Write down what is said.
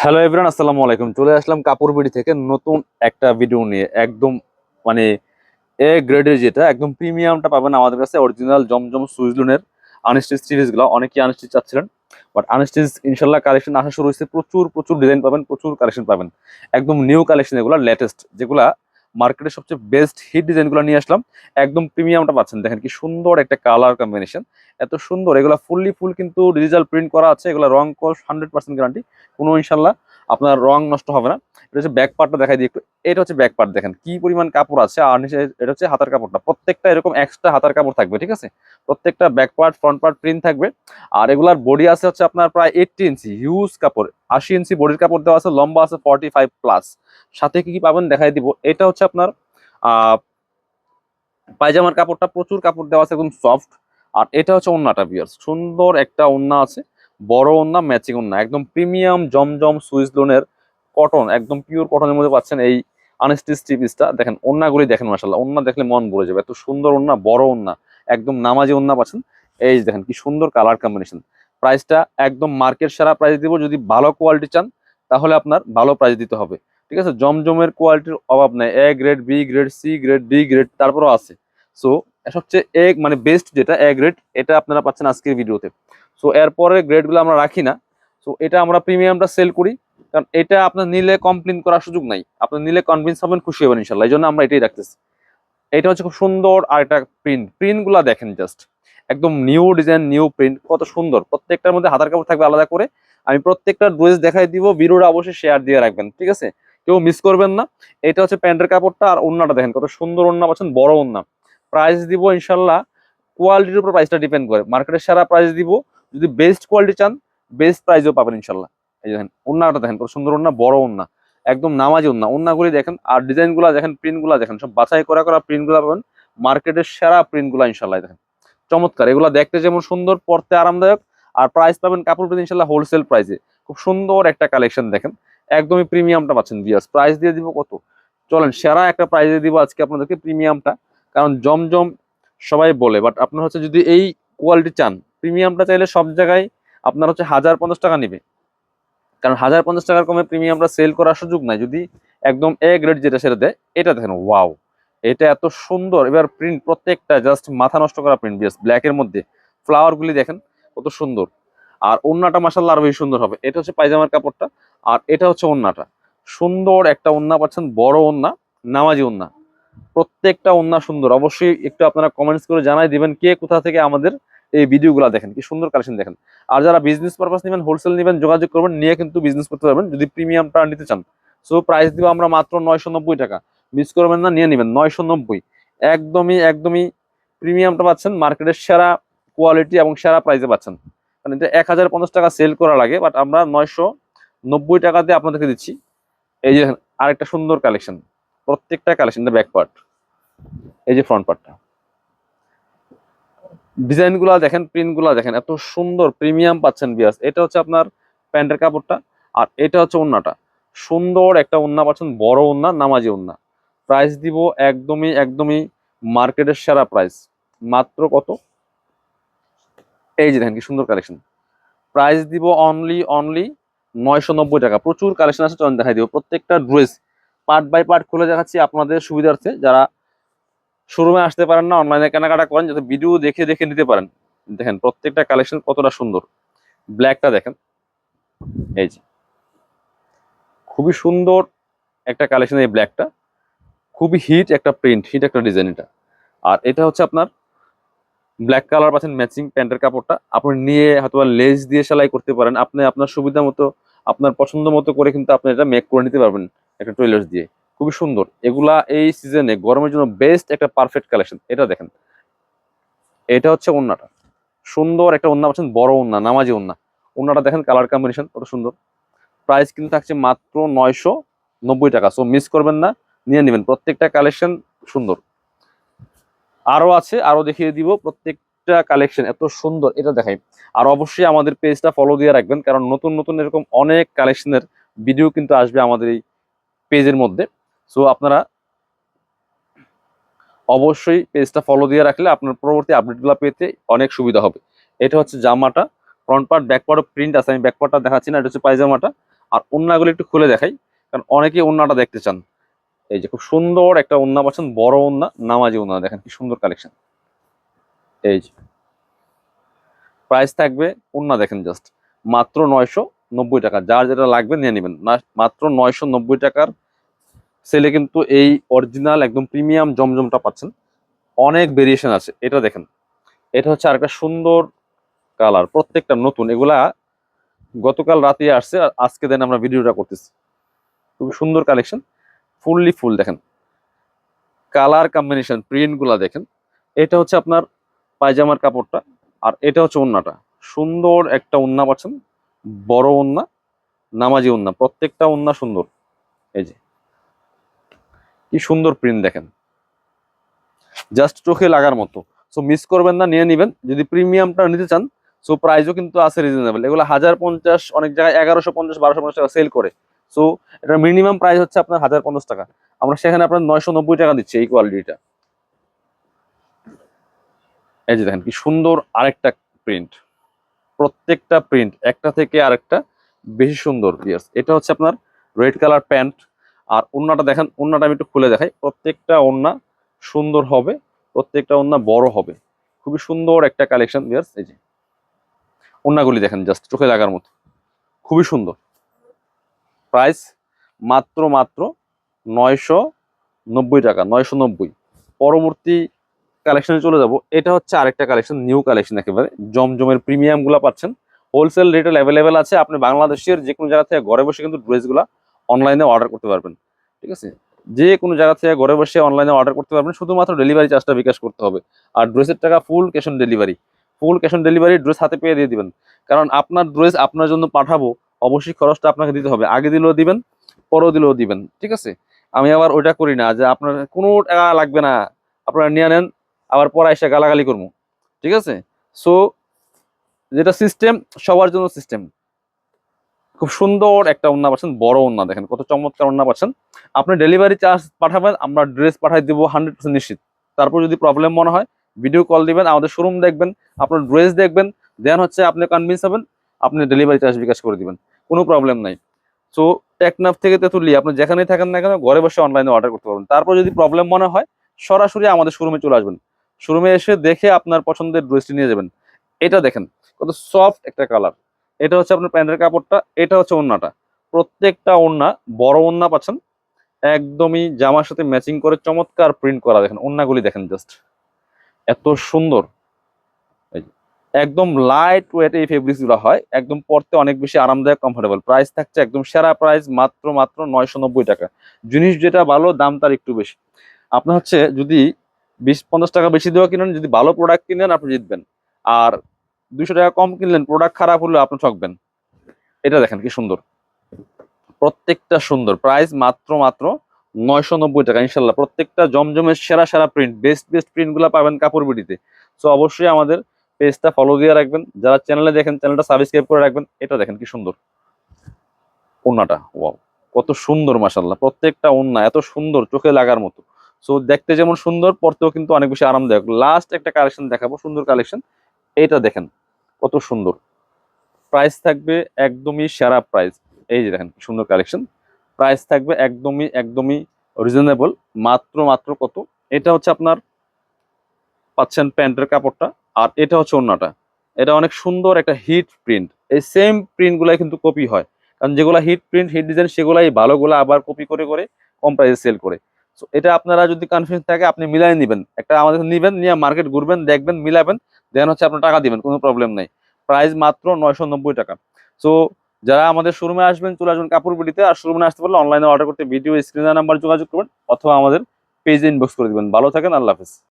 Hello everyone আসসালামু আলাইকুম। চলে আসলাম কাপড় বিড়ি থেকে নতুন একটা ভিডিও নিয়ে। একদম মানে এ গ্রেডের যেটা, একদম প্রিমিয়ামটা পাবেন আমাদের কাছে অরিজিনাল জমজম সুইজলুনের আনস্টিচ সিরিজগুলো অনেকেই আনস্টিচ চাচ্ছিলেন বাট আনস্টিচ ইনশাল্লাহ কালেকশন আসা শুরু হয়েছে প্রচুর প্রচুর ডিজাইন পাবেন, প্রচুর কালেকশন পাবেন। একদম নিউ কালেকশন এগুলো লেটেস্ট যেগুলা মার্কেটের সবচেয়ে বেস্ট হিট ডিজাইনগুলো নিয়ে আসলাম। একদম প্রিমিয়ামটা পাচ্ছেন। দেখেন কি সুন্দর একটা কালার কম্বিনেশন এত সুন্দর, এগুলো ফুললি ফুল কিন্তু ডিজিটাল প্রিন্ট করা আছে। এগুলো রং কস হান্ড্রেড পার্সেন্ট গ্যারান্টি কোনো ইনশাল্লাহ আপনার রং নষ্ট হবে না। এটা হচ্ছে ব্যাক পার্টটা দেখাই দিই একটু। এটা হচ্ছে ব্যাক পার্ট দেখেন। কি পরিমাণ কাপড় আছে, আর নিচে এটা হচ্ছে হাতার কাপড়টা। প্রত্যেকটা এরকম এক্সট্রা হাতার কাপড় থাকবে, ঠিক আছে? প্রত্যেকটা back part front part print থাকবে। আর এগুলার বডি আছে হচ্ছে আপনার প্রায় এইটটি ইঞ্চি হিউজ কাপড়। আশি ইঞ্চি বডির কাপড় দেওয়া আছে, লম্বা আছে ফর্টি ফাইভ প্লাস সাথে কি কি পাবেন দেখাই দিব। এটা হচ্ছে আপনার পায়জামার কাপড়টা প্রচুর কাপড় দেওয়া আছে, একদম সফট আর এটা হচ্ছে ওন্নাটা বিয়ার্স সুন্দর একটা ওন্না আছে। বড় ওন্না ম্যাচিং ওন্না একদম প্রিমিয়াম জমজম সুইস লোনের কটন একদম পিওর কটনের মধ্যে পাচ্ছেন এই আনস্টিচ টিপিসটা দেখেন ওন্নাগুলি দেখেন মাসাল্লাহ ওন্না দেখলে মন ভরে যাবে। এত সুন্দর ওন্না বড় ওন্না একদম নামাজি ওন্না পাচ্ছেন। এই দেখেন, কি সুন্দর কালার কম্বিনেশন প্রাইসটা একদম মার্কেট সেরা প্রাইস দিব। যদি ভালো কোয়ালিটি চান, তাহলে আপনার ভালো প্রাইস দিতে হবে। ঠিক আছে? জমজমের কোয়ালিটির অভাব নাই। A grade B grade C grade D grade তারপরও আছে। সো সবচেয়ে এ মানে বেস্ট যেটা এ গ্রেড এটা আপনারা পাচ্ছেন আজকের ভিডিওতে সো এরপরে গ্রেডগুলো আমরা রাখি না। সো এটা আমরা প্রিমিয়ামটা সেল করি। কারণ এটা আপনার নিলে কমপ্লেন করার সুযোগ নাই। আপনি নিলে কনভিন্স হবেন, খুশি হবেন ইনশাল্লাহ। এই জন্য আমরা এটাই রাখতেছি। এটা হচ্ছে খুব সুন্দর আর একটা প্রিন্ট প্রিন্টগুলো দেখেন জাস্ট একদম নিউ ডিজাইন নিউ প্রিন্ট কত সুন্দর। প্রত্যেকটার মধ্যে হাতার কাপড় থাকবে আলাদা করে। আমি প্রত্যেকটা ড্রেস দেখাই দিব, ভিডিওটা অবশ্যই শেয়ার দিয়ে রাখবেন, ঠিক আছে? কেউ মিস করবেন না। এটা হচ্ছে প্যান্টের কাপড়টা আর ওন্নাটা দেখেন, কত সুন্দর ওন্না পাচ্ছেন, বড় ওন্না প্রাইস দিব ইনশাল্লাহ কোয়ালিটির উপর প্রাইসটা ডিপেন্ড করে। মার্কেটের সেরা প্রাইস দিব। যদি বেস্ট কোয়ালিটি চান বেস্ট প্রাইসও পাবেন ইনশাল্লাহ এই দেখেন ওন্নাটা দেখেন সুন্দর ওন্না বড় ওন্না একদম নামাজি ওন্না ওন্নাগুলি দেখেন, আর ডিজাইনগুলো দেখেন প্রিন্টগুলো দেখেন, সব বাছাই করা করা প্রিন্টগুলো পাবেন, মার্কেটের সেরা প্রিন্টগুলো ইনশাল্লাহ দেখেন। চমৎকার, এগুলো দেখতে যেমন সুন্দর, পড়তে আরামদায়ক, আর প্রাইস পাবেন কাপড় পেতে ইনশাল্লাহ হোলসেল প্রাইসে খুব সুন্দর একটা কালেকশন দেখেন, একদমই প্রিমিয়ামটা পাচ্ছেন বিয়াস প্রাইস দিয়ে দিব কত? চলেন, সেরা একটা প্রাইস দিয়ে দিব আজকে আপনাদেরকে প্রিমিয়ামটা কারণ জমজম সবাই বলে বাট আপনার হচ্ছে যদি এই কোয়ালিটি চান প্রিমিয়ামটা চাইলে সব জায়গায় আপনার হচ্ছে হাজার পঞ্চাশ টাকা নেবে। কারণ হাজার পঞ্চাশ টাকার কমে প্রিমিয়ামটা সেল করার সুযোগ নাই। যদি একদম এ গ্রেড যেটা সেটা দেয়, এটা দেখেন ওয়াও এটা এত সুন্দর। এবার প্রিন্ট প্রত্যেকটা জাস্ট মাথা নষ্ট করা প্রিন্ট বিয়াস ব্ল্যাকের মধ্যে। ফ্লাওয়ারগুলি দেখেন, কত সুন্দর। আর ওন্নাটা মাসাল্লাহ আরও বেশি সুন্দর হবে। এটা হচ্ছে পায়জামার কাপড়টা, আর এটা হচ্ছে ওন্নাটা। সুন্দর একটা ওন্না পাচ্ছেন, বড় ওন্না, নামাজি ওন্না। প্রত্যেকটা ওন্না সুন্দর। অবশ্যই একটু আপনারা কমেন্টস করে জানাই দিবেন, কে কোথা থেকে আমাদের এই ভিডিওগুলো দেখেন, কি সুন্দর কালেকশন দেখেন। আর যারা বিজনেস পারপাস নেবেন হোলসেল নেবেন, যোগাযোগ করবেন, নিয়ে কিন্তু বিজনেস করতে পারবেন, যদি প্রিমিয়ামটা নিতে চান। সো প্রাইস দিব আমরা মাত্র নয়শো নব্বই টাকা। মিস করবেন না, নিয়ে নেবেন, নয়শো নব্বই। একদমই একদমই প্রিমিয়ামটা পাচ্ছেন মার্কেটের সেরা কোয়ালিটি এবং সেরা প্রাইসে পাচ্ছেন। কারণ এটা এক হাজার পঞ্চাশ টাকা সেল করা লাগে বাট আমরা নয়শো নব্বই টাকাতে আপনাদেরকে দিচ্ছি। এই যে আরেকটা সুন্দর কালেকশন প্রত্যেকটা কালেকশন ব্যাক পার্ট এই যে ফ্রন্ট পার্টটা ডিজাইনগুলা দেখেন প্রিন্টগুলা দেখেন, এত সুন্দর প্রিমিয়াম পাচ্ছেন বিয়াস এটা হচ্ছে আপনার প্যান্টের কাপড়টা, আর এটা হচ্ছে ওন্নাটা। সুন্দর একটা ওন্না পাচ্ছেন, বড় ওন্না, নামাজি ওন্না। প্রাইস দিব একদমই একদমই মার্কেটের সেরা প্রাইস মাত্র কত? এই যে দেখেন কি সুন্দর কালেকশন প্রাইস দিব অনলি অনলি নয়শো নব্বই টাকা। প্রচুর কালেকশন আছে, চলেন দেখাই দিব। প্রত্যেকটা ড্রেস পার্ট বাই পার্ট খুলে দেখাচ্ছি আপনাদের সুবিধার্থে। যারা শোরুমে আসতে পারেন না অনলাইনে কেনাকাটা করেন, যাতে ভিডিও দেখে দেখে নিতে পারেন। দেখেন, প্রত্যেকটা কালেকশন কতটা সুন্দর। ব্ল্যাকটা দেখেন। এই যে। খুবই সুন্দর একটা কালেকশন এই ব্ল্যাকটা খুবই হিট একটা প্রিন্ট হিট একটা ডিজাইন এটা। আর এটা হচ্ছে আপনার ব্ল্যাক কালার পাচ্ছেন ম্যাচিং প্যান্টের কাপড়টা। আপনি নিয়ে হয়তো লেস দিয়ে সেলাই করতে পারেন। আপনি আপনার সুবিধা মতো, আপনার পছন্দ মতো করে কিন্তু আপনি এটা মেক করে নিতে পারবেন একটা টুইলার্স দিয়ে। খুবই সুন্দর। এগুলা এই সিজনে গরমের জন্য বেস্ট একটা পারফেক্ট কালেকশন এটা দেখেন। এটা হচ্ছে ওন্নাটা। সুন্দর একটা ওন্না পাচ্ছেন, বড় ওন্না, নামাজি ওন্না। ওন্নাটা দেখেন কালার কম্বিনেশন কত সুন্দর। প্রাইস কিন্তু থাকছে মাত্র নয়শো নব্বই টাকা। সো মিস করবেন না, নিয়ে নেবেন। প্রত্যেকটা কালেকশন সুন্দর। আরও আছে, আরও দেখিয়ে দিব প্রত্যেকটা কালেকশন এত সুন্দর, এটা দেখাই। আর অবশ্যই আমাদের পেজটা ফলো দিয়ে রাখবেন, কারণ নতুন নতুন এরকম অনেক কালেকশনের ভিডিও কিন্তু আসবে আমাদের এই পেজের মধ্যে। সো আপনারা অবশ্যই পেজটা ফলো দিয়ে রাখলে আপনার পরবর্তী আপডেটগুলো পেতে অনেক সুবিধা হবে। এটা হচ্ছে জামাটা front part back part print আছে, আমি ব্যাক পার্টটা দেখাচ্ছি না, এটা হচ্ছে পায়জামাটা। আর ওন্নাগুলো একটু খুলে দেখাই, কারণ অনেকে ওন্নাটা দেখতে চান। এই যে খুব সুন্দর একটা ওন্না পাচ্ছেন, বড় ওন্না, নামাজি ওন্না, দেখেন কি সুন্দর কালেকশন এই যে প্রাইস থাকবে ওন্না, দেখেন জাস্ট মাত্র নয়শো নব্বই টাকা, যার যেটা লাগবে নিয়ে নেবেন। মাত্র নয়শো নব্বই টাকার সেলে কিন্তু এই অরিজিনাল একদম প্রিমিয়াম জমজমটা পাচ্ছেন। অনেক ভেরিয়েশন আছে, এটা দেখেন। এটা হচ্ছে আরেকটা সুন্দর কালার প্রত্যেকটা নতুন। এগুলা গতকাল রাতে আসছে, আর আজকে দেন আমরা ভিডিওটা করতেছি। খুবই সুন্দর কালেকশন ফুললি ফুল দেখেন। কালার কম্বিনেশন প্রিন্টগুলা দেখেন। এটা হচ্ছে আপনার পায়জামার কাপড়টা, আর এটা হচ্ছে ওন্নাটা। সুন্দর একটা ওন্না পাচ্ছেন, বড় ওন্না, নামাজি ওন্না, প্রত্যেকটা ওন্না সুন্দর। এই যে। কি সুন্দর প্রিন্ট দেখেন। জাস্ট চোখে লাগার মতো। সো মিস করবেন না, নিয়ে নেবেন। যদি প্রিমিয়ামটা নিতে চান সো প্রাইসও কিন্তু আছে রিজনেবল এগুলো হাজার পঞ্চাশ, অনেক জায়গায় এগারোশো পঞ্চাশ, বারোশো পঞ্চাশ টাকা সেল করে। সো এটা মিনিমাম প্রাইস হচ্ছে আপনার হাজার পঞ্চাশ টাকা। আমরা সেখানে আপনার নয়শো নব্বই টাকা দিচ্ছি এই কোয়ালিটিটা এই যে দেখেন, কি সুন্দর আরেকটা প্রিন্ট প্রত্যেকটা প্রিন্ট একটা থেকে আরেকটা বেশি সুন্দর ইয়ার্স এটা হচ্ছে আপনার রেড কালার প্যান্ট আর ওন্নাটা দেখেন, ওন্নাটা আমি একটু খুলে দেখাই। প্রত্যেকটা ওন্না সুন্দর হবে, প্রত্যেকটা ওন্না বড় হবে। খুবই সুন্দর একটা কালেকশন ইয়ার্স এই যে। ওন্নাগুলি দেখেন জাস্ট চোখে লাগার মতো। খুবই সুন্দর। প্রাইস মাত্র মাত্র নয়শো নব্বই টাকা, নয়শো নব্বই। পরবর্তী কালেকশনে চলে যাব। এটা হচ্ছে আরেকটা কালেকশন নিউ কালেকশন একেবারে। জমজমের প্রিমিয়ামগুলো পাচ্ছেন। হোলসেল রেটেল অ্যাভেলেবেল আছে। আপনি বাংলাদেশের যে কোনো জায়গা থেকে ঘরে বসে কিন্তু ড্রেসগুলা অনলাইনে অর্ডার করতে পারবেন, ঠিক আছে? যে কোনো জায়গা থেকে ঘরে বসে অনলাইনে অর্ডার করতে পারবেন, শুধুমাত্র ডেলিভারি চার্জটা বিকাশ করতে হবে। আর ড্রেসের টাকা full cash on delivery full cash on delivery dress হাতে পেয়ে দিয়ে দিবেন। কারণ আপনার ড্রেস আপনার জন্য পাঠাবো, অবশ্যই খরচটা আপনাকে দিতে হবে। আগে দিলেও দিবেন, পরেও দিলেও দিবেন, ঠিক আছে? আমি আবার ওইটা করি না যে আপনার কোনো টাকা লাগবে না। আপনারা নিয়ে নেন, আবার পরে এসে গালাগালি করব, ঠিক আছে? সো যেটা সিস্টেম সবার জন্য সিস্টেম খুব সুন্দর একটা ওন্না পাচ্ছেন, বড় ওন্না দেখেন, কত চমৎকার ওন্না পাচ্ছেন। আপনি ডেলিভারি চার্জ পাঠাবেন, আমরা ড্রেস পাঠাই দিব হান্ড্রেড পার্সেন্ট নিশ্চিত। তারপর যদি প্রবলেম মনে হয় ভিডিও কল দিবেন, আমাদের শোরুম দেখবেন, আপনার ড্রেস দেখবেন দেন হচ্ছে আপনি কনভিন্স হবেন, আপনি ডেলিভারি চার্জ বিকাশ করে দিবেন, কোনো প্রবলেম নাই। সো টেকনাফ থেকে তেতুলি আপনি যেখানেই থাকেন না কেন, ঘরে বসে অনলাইনে অর্ডার করতে পারবেন। তারপর যদি প্রবলেম মনে হয়, সরাসরি আমাদের শোরুমে চলে আসবেন। শোরুমে এসে দেখে আপনার পছন্দের ড্রেসটি নিয়ে যাবেন। এটা দেখেন, কত সফট একটা কালার এটা হচ্ছে আপনার প্যান্টের কাপড়টা, এটা হচ্ছে ওন্নাটা। প্রত্যেকটা ওন্না, বড় ওন্না পাচ্ছেন, একদমই জামার সাথে ম্যাচিং করে চমৎকার প্রিন্ট করা দেখেন, ওন্নাগুলি দেখেন জাস্ট এত সুন্দর। একদম লাইট ওয়েট এই ফেব্রিক্সগুলো হয়, একদম পরতে অনেক বেশি আরামদায়ক কমফোর্টেবল প্রাইস থাকছে একদম সেরা প্রাইস মাত্র মাত্র নয়শো নব্বই টাকা। জিনিস যেটা ভালো, দাম তার একটু বেশি। আপনার হচ্ছে যদি বিশ পঞ্চাশ টাকা বেশি দেওয়া কিনেন, যদি ভালো প্রোডাক্ট কিনেন, আপনি জিতবেন। আর দুইশো টাকা কম কিনলেন প্রোডাক্ট খারাপ হলে আপনি ঠকবেন। এটা দেখেন কি সুন্দর। প্রত্যেকটা সুন্দর। প্রাইস মাত্র মাত্র নয়শো নব্বই টাকা, ইনশাল্লাহ। প্রত্যেকটা জমজমের সেরা সেরা প্রিন্ট বেস্ট বেস্ট প্রিন্টগুলা পাবেন কাপড় বিডিতে। সো অবশ্যই আমাদের পেজটা ফলো দিয়ে রাখবেন। যারা চ্যানেলে দেখেন চ্যানেলটা সাবস্ক্রাইব করে রাখবেন। এটা দেখেন কি সুন্দর। ওন্নাটা ওয়াও কত সুন্দর মাসাল্লাহ প্রত্যেকটা ওন্না এত সুন্দর, চোখে লাগার মতো। সো দেখতে যেমন সুন্দর, পরতেও কিন্তু অনেক বেশি আরামদায়ক। লাস্ট একটা কালেকশন দেখাবো, সুন্দর কালেকশন এটা দেখেন কত সুন্দর। প্রাইস থাকবে একদমই সেরা প্রাইস এই যে দেখেন, সুন্দর কালেকশন প্রাইস থাকবে একদমই একদমই রিজনেবল মাত্র মাত্র কত? এটা হচ্ছে আপনার পাচ্ছেন প্যান্টের কাপড়টা। আর এটা হচ্ছে অন্যটা এটা অনেক সুন্দর একটা হিট প্রিন্ট এই সেম প্রিন্টগুলাই কিন্তু কপি হয়। কারণ যেগুলো হিট প্রিন্ট হিট ডিজাইন সেগুলাই ভালোগুলো আবার কপি করে করে কম প্রাইসে সেল করে। এটা আপনারা যদি কনফিডেন্স থাকে, আপনি মিলাই নেবেন। একটা আমাদের নিবেন, নিয়ে মার্কেট ঘুরবেন, দেখবেন, মিলাবেন দেন হচ্ছে আপনার টাকা দিবেন, কোনো প্রবলেম নাই। প্রাইস মাত্র নয়শো নব্বই টাকা। সো যারা আমাদের শোরুমে আসবেন, চলে আসবেন কাপড় বিডিতে আর শোরুমে আসতে পারলে অনলাইনে অর্ডার করতে ভিডিও স্ক্রিনে নাম্বার যোগাযোগ করবেন, অথবা আমাদের পেজে ইনবক্স করে দিবেন। ভালো থাকেন, আল্লাহ হাফেজ।